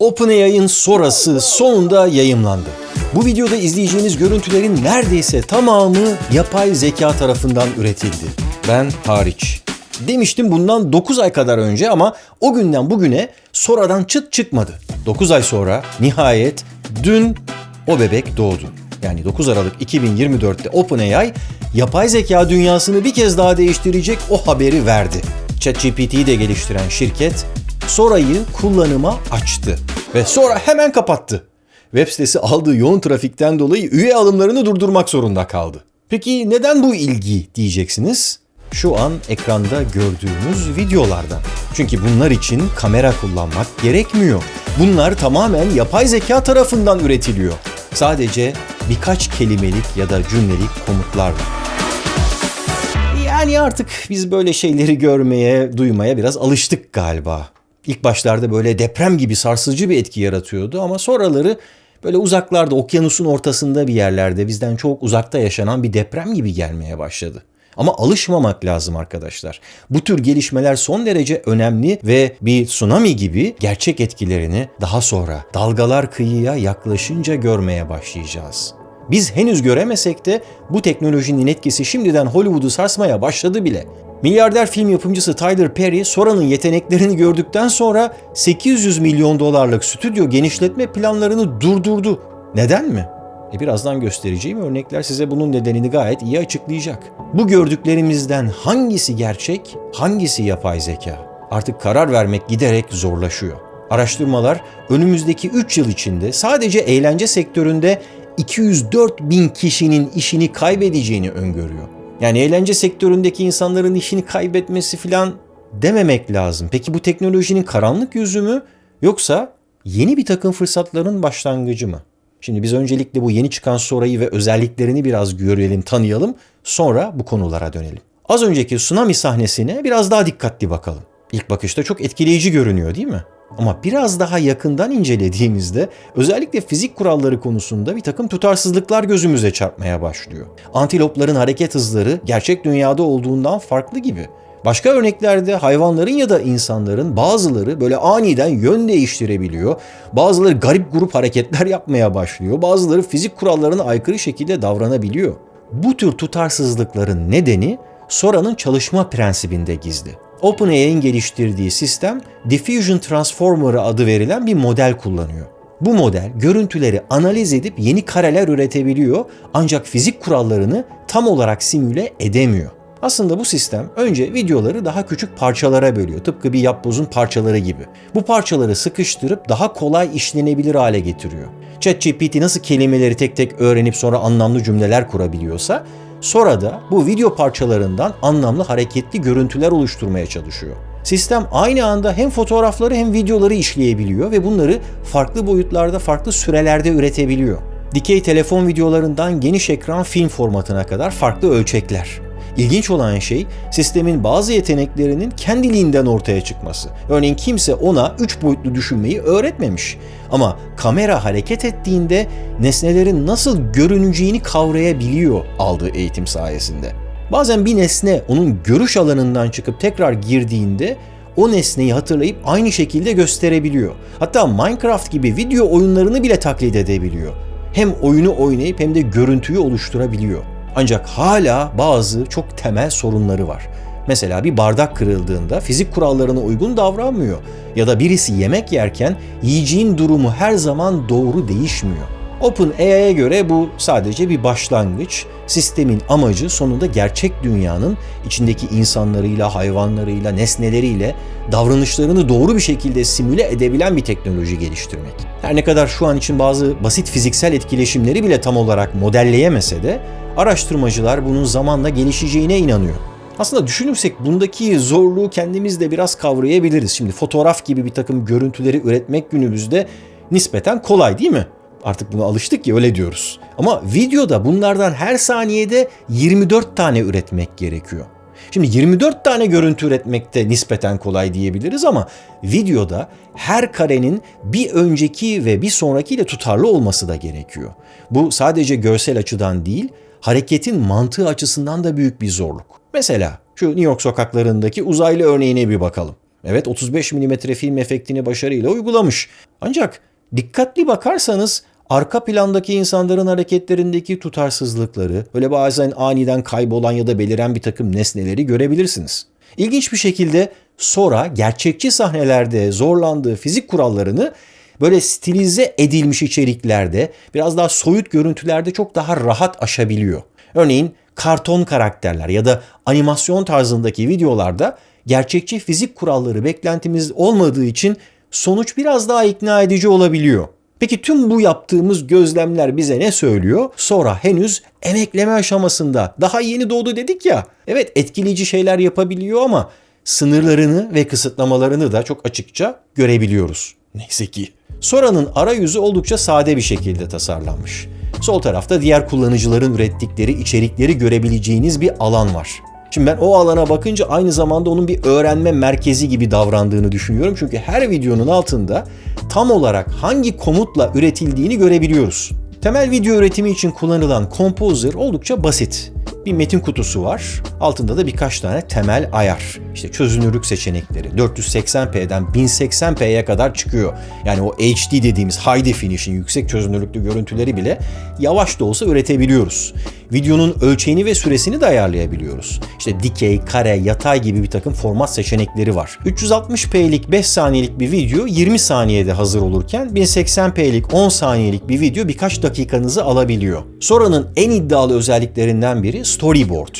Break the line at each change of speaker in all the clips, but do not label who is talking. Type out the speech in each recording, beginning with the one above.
OpenAI'ın sonrası sonunda yayımlandı. Bu videoda izleyeceğiniz görüntülerin neredeyse tamamı yapay zeka tarafından üretildi. Ben hariç. Demiştim bundan 9 ay kadar önce ama o günden bugüne sonradan çıt çıkmadı. 9 ay sonra nihayet dün o bebek doğdu. Yani 9 Aralık 2024'te OpenAI yapay zeka dünyasını bir kez daha değiştirecek o haberi verdi. ChatGPT'yi de geliştiren şirket Sora'yı kullanıma açtı ve sonra hemen kapattı. Web sitesi aldığı yoğun trafikten dolayı üye alımlarını durdurmak zorunda kaldı. Peki neden bu ilgi diyeceksiniz? Şu an ekranda gördüğümüz videolardan. Çünkü bunlar için kamera kullanmak gerekmiyor. Bunlar tamamen yapay zeka tarafından üretiliyor. Sadece birkaç kelimelik ya da cümlelik komutlarla. Yani artık biz böyle şeyleri görmeye, duymaya biraz alıştık galiba. İlk başlarda böyle deprem gibi sarsıcı bir etki yaratıyordu ama sonraları böyle uzaklarda, okyanusun ortasında bir yerlerde bizden çok uzakta yaşanan bir deprem gibi gelmeye başladı. Ama alışmamak lazım arkadaşlar. Bu tür gelişmeler son derece önemli ve bir tsunami gibi gerçek etkilerini daha sonra dalgalar kıyıya yaklaşınca görmeye başlayacağız. Biz henüz göremesek de bu teknolojinin etkisi şimdiden Hollywood'u sarsmaya başladı bile. Milyarder film yapımcısı Tyler Perry, Sora'nın yeteneklerini gördükten sonra 800 milyon dolarlık stüdyo genişletme planlarını durdurdu. Neden mi? E birazdan göstereceğim örnekler size bunun nedenini gayet iyi açıklayacak. Bu gördüklerimizden hangisi gerçek, hangisi yapay zeka? Artık karar vermek giderek zorlaşıyor. Araştırmalar önümüzdeki 3 yıl içinde sadece eğlence sektöründe 204 bin kişinin işini kaybedeceğini öngörüyor. Yani eğlence sektöründeki insanların işini kaybetmesi falan dememek lazım. Peki bu teknolojinin karanlık yüzü mü yoksa yeni bir takım fırsatların başlangıcı mı? Şimdi biz öncelikle bu yeni çıkan Sora'yı ve özelliklerini biraz görelim, tanıyalım. Sonra bu konulara dönelim. Az önceki tsunami sahnesine biraz daha dikkatli bakalım. İlk bakışta çok etkileyici görünüyor değil mi? Ama biraz daha yakından incelediğimizde özellikle fizik kuralları konusunda bir takım tutarsızlıklar gözümüze çarpmaya başlıyor. Antilopların hareket hızları gerçek dünyada olduğundan farklı gibi. Başka örneklerde hayvanların ya da insanların bazıları böyle aniden yön değiştirebiliyor. Bazıları garip grup hareketler yapmaya başlıyor. Bazıları fizik kurallarına aykırı şekilde davranabiliyor. Bu tür tutarsızlıkların nedeni Sora'nın çalışma prensibinde gizli. OpenAI'nin geliştirdiği sistem Diffusion Transformer adı verilen bir model kullanıyor. Bu model görüntüleri analiz edip yeni kareler üretebiliyor ancak fizik kurallarını tam olarak simüle edemiyor. Aslında bu sistem önce videoları daha küçük parçalara bölüyor. Tıpkı bir yapbozun parçaları gibi. Bu parçaları sıkıştırıp daha kolay işlenebilir hale getiriyor. ChatGPT nasıl kelimeleri tek tek öğrenip sonra anlamlı cümleler kurabiliyorsa Sonra da bu video parçalarından anlamlı hareketli görüntüler oluşturmaya çalışıyor. Sistem aynı anda hem fotoğrafları hem videoları işleyebiliyor ve bunları farklı boyutlarda, farklı sürelerde üretebiliyor. Dikey telefon videolarından geniş ekran film formatına kadar farklı ölçekler. İlginç olan şey sistemin bazı yeteneklerinin kendiliğinden ortaya çıkması. Örneğin kimse ona üç boyutlu düşünmeyi öğretmemiş. Ama kamera hareket ettiğinde nesnelerin nasıl görüneceğini kavrayabiliyor aldığı eğitim sayesinde. Bazen bir nesne onun görüş alanından çıkıp tekrar girdiğinde o nesneyi hatırlayıp aynı şekilde gösterebiliyor. Hatta Minecraft gibi video oyunlarını bile taklit edebiliyor. Hem oyunu oynayıp hem de görüntüyü oluşturabiliyor. Ancak hala bazı çok temel sorunları var. Mesela bir bardak kırıldığında fizik kurallarına uygun davranmıyor ya da birisi yemek yerken yiyeceğin durumu her zaman doğru değişmiyor. OpenAI'ye göre bu sadece bir başlangıç. Sistemin amacı sonunda gerçek dünyanın içindeki insanlarıyla, hayvanlarıyla, nesneleriyle davranışlarını doğru bir şekilde simüle edebilen bir teknoloji geliştirmek. Her ne kadar şu an için bazı basit fiziksel etkileşimleri bile tam olarak modelleyemese de araştırmacılar bunun zamanla gelişeceğine inanıyor. Aslında düşünürsek bundaki zorluğu kendimiz de biraz kavrayabiliriz. Şimdi fotoğraf gibi bir takım görüntüleri üretmek günümüzde nispeten kolay değil mi? Artık buna alıştık ya öyle diyoruz. Ama videoda bunlardan her saniyede 24 tane üretmek gerekiyor. Şimdi 24 tane görüntü üretmekte nispeten kolay diyebiliriz ama videoda her karenin bir önceki ve bir sonrakiyle tutarlı olması da gerekiyor. Bu sadece görsel açıdan değil, hareketin mantığı açısından da büyük bir zorluk. Mesela şu New York sokaklarındaki uzaylı örneğine bir bakalım. Evet 35 mm film efektini başarıyla uygulamış. Ancak dikkatli bakarsanız arka plandaki insanların hareketlerindeki tutarsızlıkları, öyle bazen aniden kaybolan ya da beliren bir takım nesneleri görebilirsiniz. İlginç bir şekilde Sora gerçekçi sahnelerde zorlandığı fizik kurallarını böyle stilize edilmiş içeriklerde, biraz daha soyut görüntülerde çok daha rahat aşabiliyor. Örneğin karton karakterler ya da animasyon tarzındaki videolarda gerçekçi fizik kuralları beklentimiz olmadığı için sonuç biraz daha ikna edici olabiliyor. Peki tüm bu yaptığımız gözlemler bize ne söylüyor? Sonra henüz emekleme aşamasında. Daha yeni doğdu dedik ya. Evet etkileyici şeyler yapabiliyor ama sınırlarını ve kısıtlamalarını da çok açıkça görebiliyoruz. Neyse ki. Sora'nın arayüzü oldukça sade bir şekilde tasarlanmış. Sol tarafta diğer kullanıcıların ürettikleri içerikleri görebileceğiniz bir alan var. Şimdi ben o alana bakınca aynı zamanda onun bir öğrenme merkezi gibi davrandığını düşünüyorum. Çünkü her videonun altında tam olarak hangi komutla üretildiğini görebiliyoruz. Temel video üretimi için kullanılan Composer oldukça basit. Bir metin kutusu var. Altında da birkaç tane temel ayar. İşte çözünürlük seçenekleri 480p'den 1080p'ye kadar çıkıyor. Yani o HD dediğimiz high definition yüksek çözünürlüklü görüntüleri bile yavaş da olsa üretebiliyoruz. Videonun ölçeğini ve süresini de ayarlayabiliyoruz. İşte dikey, kare, yatay gibi bir takım format seçenekleri var. 360p'lik 5 saniyelik bir video 20 saniyede hazır olurken 1080p'lik 10 saniyelik bir video birkaç dakikanızı alabiliyor. Sora'nın en iddialı özelliklerinden biri storyboard.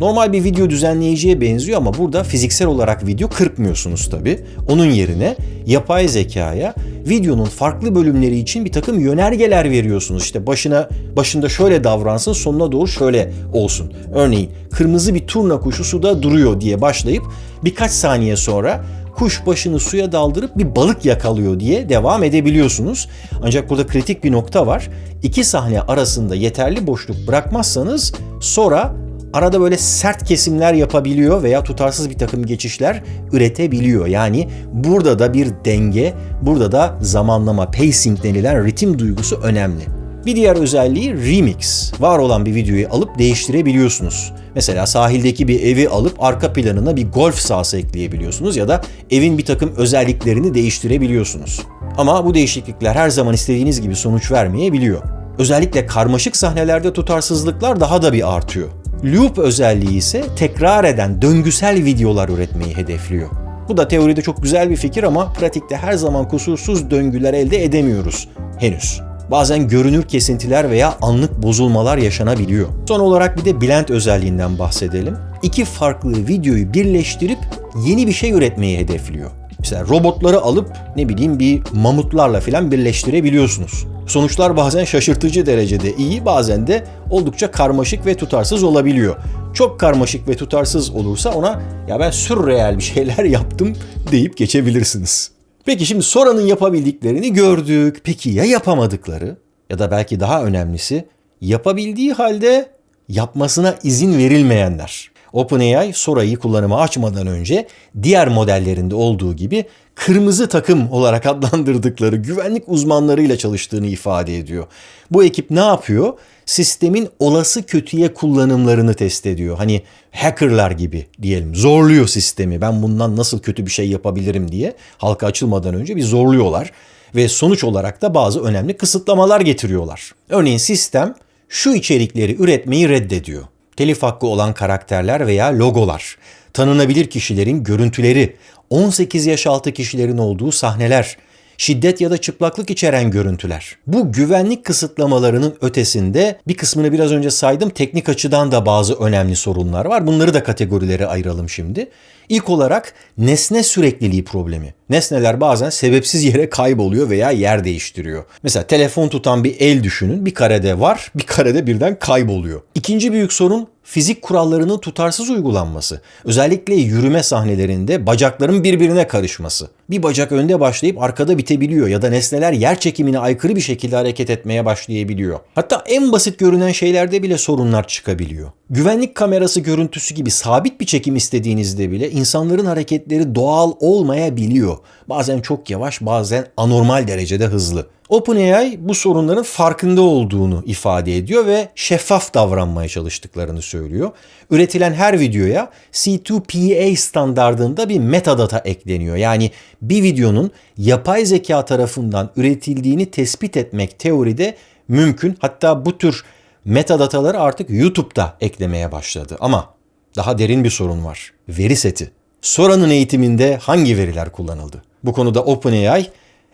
Normal bir video düzenleyiciye benziyor ama burada fiziksel olarak video kırpmıyorsunuz tabi. Onun yerine yapay zekaya videonun farklı bölümleri için bir takım yönergeler veriyorsunuz. İşte başına başında şöyle davransın, sonuna doğru şöyle olsun. Örneğin kırmızı bir turna kuşu suda duruyor diye başlayıp birkaç saniye sonra kuş başını suya daldırıp bir balık yakalıyor diye devam edebiliyorsunuz. Ancak burada kritik bir nokta var. İki sahne arasında yeterli boşluk bırakmazsanız sonra arada böyle sert kesimler yapabiliyor veya tutarsız bir takım geçişler üretebiliyor. Yani burada da bir denge, burada da zamanlama, pacing denilen ritim duygusu önemli. Bir diğer özelliği remix. Var olan bir videoyu alıp değiştirebiliyorsunuz. Mesela sahildeki bir evi alıp arka planına bir golf sahası ekleyebiliyorsunuz ya da evin bir takım özelliklerini değiştirebiliyorsunuz. Ama bu değişiklikler her zaman istediğiniz gibi sonuç vermeyebiliyor. Özellikle karmaşık sahnelerde tutarsızlıklar daha da bir artıyor. Loop özelliği ise tekrar eden döngüsel videolar üretmeyi hedefliyor. Bu da teoride çok güzel bir fikir ama pratikte her zaman kusursuz döngüler elde edemiyoruz henüz. Bazen görünür kesintiler veya anlık bozulmalar yaşanabiliyor. Son olarak bir de blend özelliğinden bahsedelim. İki farklı videoyu birleştirip yeni bir şey üretmeyi hedefliyor. Mesela robotları alıp ne bileyim bir mamutlarla falan birleştirebiliyorsunuz. Sonuçlar bazen şaşırtıcı derecede iyi, bazen de oldukça karmaşık ve tutarsız olabiliyor. Çok karmaşık ve tutarsız olursa ona ya ben sürreel bir şeyler yaptım deyip geçebilirsiniz. Peki şimdi Sora'nın yapabildiklerini gördük. Peki ya yapamadıkları? Ya da belki daha önemlisi yapabildiği halde yapmasına izin verilmeyenler. OpenAI Sora'yı kullanıma açmadan önce diğer modellerinde olduğu gibi kırmızı takım olarak adlandırdıkları güvenlik uzmanlarıyla çalıştığını ifade ediyor. Bu ekip ne yapıyor? Sistemin olası kötüye kullanımlarını test ediyor. Hani hackerlar gibi diyelim. Zorluyor sistemi. Ben bundan nasıl kötü bir şey yapabilirim diye halka açılmadan önce bir zorluyorlar ve sonuç olarak da bazı önemli kısıtlamalar getiriyorlar. Örneğin sistem şu içerikleri üretmeyi reddediyor telif hakkı olan karakterler veya logolar, tanınabilir kişilerin görüntüleri, 18 yaş altı kişilerin olduğu sahneler, şiddet ya da çıplaklık içeren görüntüler. Bu güvenlik kısıtlamalarının ötesinde bir kısmını biraz önce saydım. Teknik açıdan da bazı önemli sorunlar var. Bunları da kategorilere ayıralım şimdi. İlk olarak nesne sürekliliği problemi. Nesneler bazen sebepsiz yere kayboluyor veya yer değiştiriyor. Mesela telefon tutan bir el düşünün. Bir karede var, bir karede birden kayboluyor. İkinci büyük sorun fizik kurallarının tutarsız uygulanması. Özellikle yürüme sahnelerinde bacakların birbirine karışması. Bir bacak önde başlayıp arkada bitebiliyor ya da nesneler yer çekimine aykırı bir şekilde hareket etmeye başlayabiliyor. Hatta en basit görünen şeylerde bile sorunlar çıkabiliyor. Güvenlik kamerası görüntüsü gibi sabit bir çekim istediğinizde bile insanların hareketleri doğal olmayabiliyor. Bazen çok yavaş, bazen anormal derecede hızlı. OpenAI bu sorunların farkında olduğunu ifade ediyor ve şeffaf davranmaya çalıştıklarını söylüyor. Üretilen her videoya C2PA standardında bir metadata ekleniyor. Yani bir videonun yapay zeka tarafından üretildiğini tespit etmek teoride mümkün. Hatta bu tür metadataları artık YouTube'da eklemeye başladı. Ama daha derin bir sorun var. Veri seti. Sora'nın eğitiminde hangi veriler kullanıldı? Bu konuda OpenAI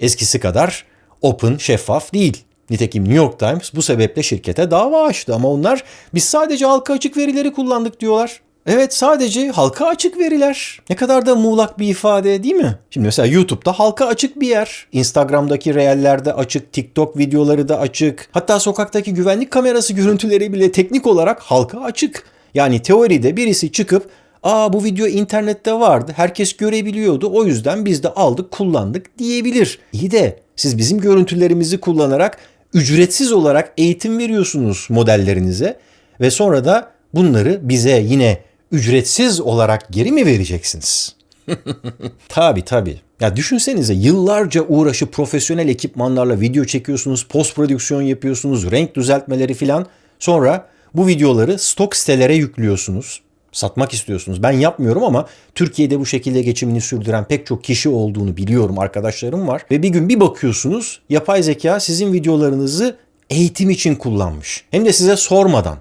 eskisi kadar open, şeffaf değil. Nitekim New York Times bu sebeple şirkete dava açtı ama onlar biz sadece halka açık verileri kullandık diyorlar. Evet sadece halka açık veriler. Ne kadar da muğlak bir ifade değil mi? Şimdi mesela YouTube'da halka açık bir yer. Instagram'daki reellerde açık, TikTok videoları da açık. Hatta sokaktaki güvenlik kamerası görüntüleri bile teknik olarak halka açık. Yani teoride birisi çıkıp Aa bu video internette vardı. Herkes görebiliyordu. O yüzden biz de aldık, kullandık diyebilir. İyi de siz bizim görüntülerimizi kullanarak ücretsiz olarak eğitim veriyorsunuz modellerinize ve sonra da bunları bize yine ücretsiz olarak geri mi vereceksiniz? tabi tabi. Ya düşünsenize yıllarca uğraşıp profesyonel ekipmanlarla video çekiyorsunuz, post prodüksiyon yapıyorsunuz, renk düzeltmeleri filan. Sonra bu videoları stok sitelere yüklüyorsunuz. Satmak istiyorsunuz. Ben yapmıyorum ama Türkiye'de bu şekilde geçimini sürdüren pek çok kişi olduğunu biliyorum, arkadaşlarım var. Ve bir gün bir bakıyorsunuz yapay zeka sizin videolarınızı eğitim için kullanmış. Hem de size sormadan.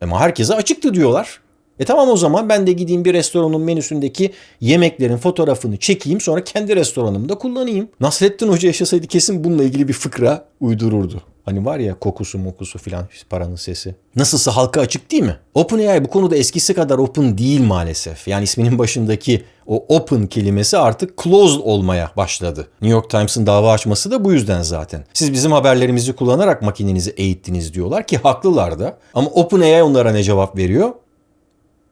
Ama herkese açıktı diyorlar. E tamam o zaman ben de gideyim bir restoranın menüsündeki yemeklerin fotoğrafını çekeyim sonra kendi restoranımda kullanayım. Nasrettin Hoca yaşasaydı kesin bununla ilgili bir fıkra uydururdu. Hani var ya kokusu mokusu filan paranın sesi. Nasılsa halka açık değil mi? OpenAI bu konuda eskisi kadar open değil maalesef. Yani isminin başındaki o open kelimesi artık closed olmaya başladı. New York Times'ın dava açması da bu yüzden zaten. Siz bizim haberlerimizi kullanarak makinenizi eğittiniz diyorlar ki haklılar da. Ama OpenAI onlara ne cevap veriyor?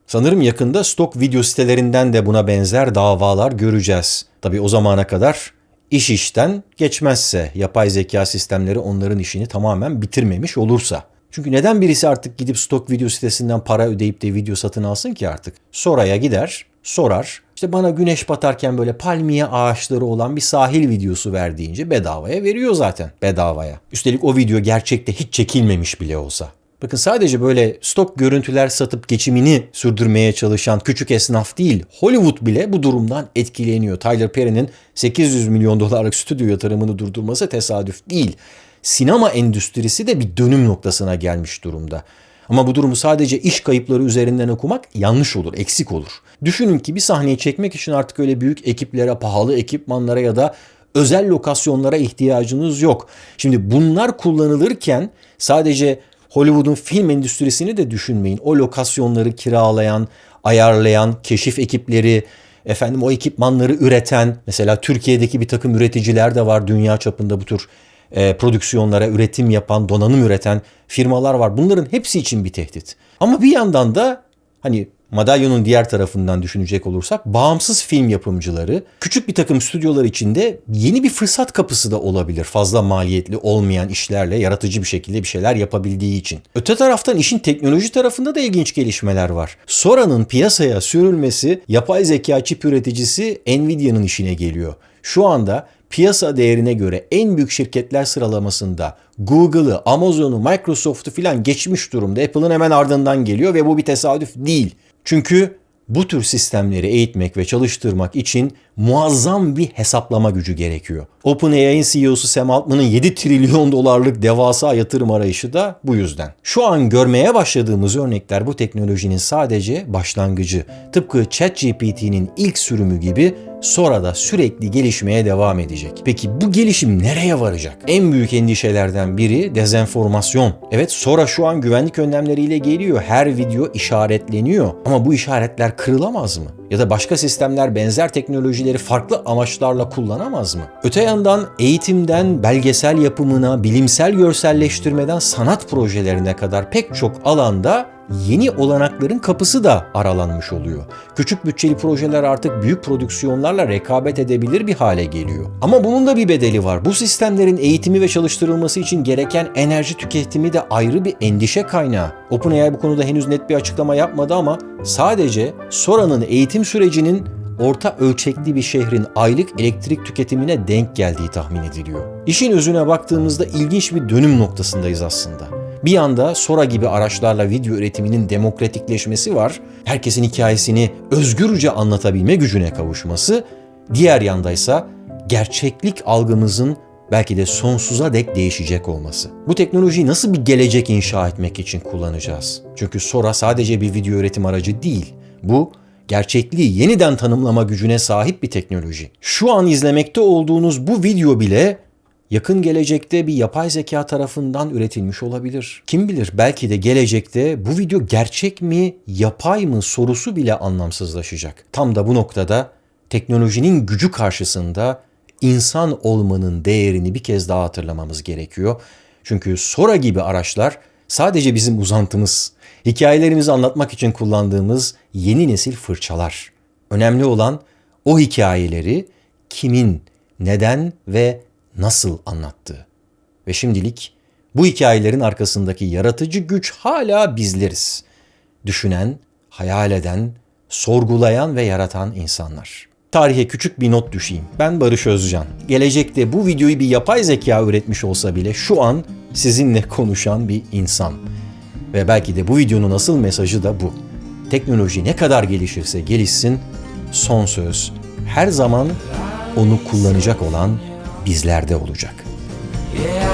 Sanırım yakında stok video sitelerinden de buna benzer davalar göreceğiz. Tabi o zamana kadar iş işten geçmezse, yapay zeka sistemleri onların işini tamamen bitirmemiş olursa. Çünkü neden birisi artık gidip stok video sitesinden para ödeyip de video satın alsın ki artık? Soraya gider, sorar. İşte bana güneş batarken böyle palmiye ağaçları olan bir sahil videosu ver deyince bedavaya veriyor zaten. Bedavaya. Üstelik o video gerçekte hiç çekilmemiş bile olsa. Bakın sadece böyle stok görüntüler satıp geçimini sürdürmeye çalışan küçük esnaf değil, Hollywood bile bu durumdan etkileniyor. Tyler Perry'nin 800 milyon dolarlık stüdyo yatırımını durdurması tesadüf değil. Sinema endüstrisi de bir dönüm noktasına gelmiş durumda. Ama bu durumu sadece iş kayıpları üzerinden okumak yanlış olur, eksik olur. Düşünün ki bir sahneyi çekmek için artık öyle büyük ekiplere, pahalı ekipmanlara ya da özel lokasyonlara ihtiyacınız yok. Şimdi bunlar kullanılırken sadece Hollywood'un film endüstrisini de düşünmeyin. O lokasyonları kiralayan, ayarlayan, keşif ekipleri, efendim o ekipmanları üreten, mesela Türkiye'deki bir takım üreticiler de var dünya çapında bu tür e, prodüksiyonlara üretim yapan, donanım üreten firmalar var. Bunların hepsi için bir tehdit. Ama bir yandan da hani madalyonun diğer tarafından düşünecek olursak bağımsız film yapımcıları küçük bir takım stüdyolar içinde yeni bir fırsat kapısı da olabilir. Fazla maliyetli olmayan işlerle yaratıcı bir şekilde bir şeyler yapabildiği için. Öte taraftan işin teknoloji tarafında da ilginç gelişmeler var. Sora'nın piyasaya sürülmesi yapay zeka çip üreticisi Nvidia'nın işine geliyor. Şu anda piyasa değerine göre en büyük şirketler sıralamasında Google'ı, Amazon'u, Microsoft'u filan geçmiş durumda. Apple'ın hemen ardından geliyor ve bu bir tesadüf değil. Çünkü bu tür sistemleri eğitmek ve çalıştırmak için muazzam bir hesaplama gücü gerekiyor. OpenAI'nin CEO'su Sam Altman'ın 7 trilyon dolarlık devasa yatırım arayışı da bu yüzden. Şu an görmeye başladığımız örnekler bu teknolojinin sadece başlangıcı. Tıpkı ChatGPT'nin ilk sürümü gibi sonra da sürekli gelişmeye devam edecek. Peki bu gelişim nereye varacak? En büyük endişelerden biri dezenformasyon. Evet sonra şu an güvenlik önlemleriyle geliyor. Her video işaretleniyor. Ama bu işaretler kırılamaz mı? Ya da başka sistemler benzer teknolojileri farklı amaçlarla kullanamaz mı? Öte yandan eğitimden belgesel yapımına, bilimsel görselleştirmeden sanat projelerine kadar pek çok alanda yeni olanakların kapısı da aralanmış oluyor. Küçük bütçeli projeler artık büyük prodüksiyonlarla rekabet edebilir bir hale geliyor. Ama bunun da bir bedeli var. Bu sistemlerin eğitimi ve çalıştırılması için gereken enerji tüketimi de ayrı bir endişe kaynağı. OpenAI bu konuda henüz net bir açıklama yapmadı ama sadece Sora'nın eğitim sürecinin orta ölçekli bir şehrin aylık elektrik tüketimine denk geldiği tahmin ediliyor. İşin özüne baktığımızda ilginç bir dönüm noktasındayız aslında. Bir yanda Sora gibi araçlarla video üretiminin demokratikleşmesi var. Herkesin hikayesini özgürce anlatabilme gücüne kavuşması. Diğer yandaysa gerçeklik algımızın belki de sonsuza dek değişecek olması. Bu teknolojiyi nasıl bir gelecek inşa etmek için kullanacağız? Çünkü Sora sadece bir video üretim aracı değil. Bu gerçekliği yeniden tanımlama gücüne sahip bir teknoloji. Şu an izlemekte olduğunuz bu video bile yakın gelecekte bir yapay zeka tarafından üretilmiş olabilir. Kim bilir belki de gelecekte bu video gerçek mi, yapay mı sorusu bile anlamsızlaşacak. Tam da bu noktada teknolojinin gücü karşısında insan olmanın değerini bir kez daha hatırlamamız gerekiyor. Çünkü Sora gibi araçlar sadece bizim uzantımız, hikayelerimizi anlatmak için kullandığımız yeni nesil fırçalar. Önemli olan o hikayeleri kimin, neden ve nasıl anlattığı. Ve şimdilik bu hikayelerin arkasındaki yaratıcı güç hala bizleriz. Düşünen, hayal eden, sorgulayan ve yaratan insanlar. Tarihe küçük bir not düşeyim. Ben Barış Özcan. Gelecekte bu videoyu bir yapay zeka üretmiş olsa bile şu an sizinle konuşan bir insan. Ve belki de bu videonun asıl mesajı da bu. Teknoloji ne kadar gelişirse gelişsin, son söz her zaman onu kullanacak olan bizlerde olacak.
Yeah,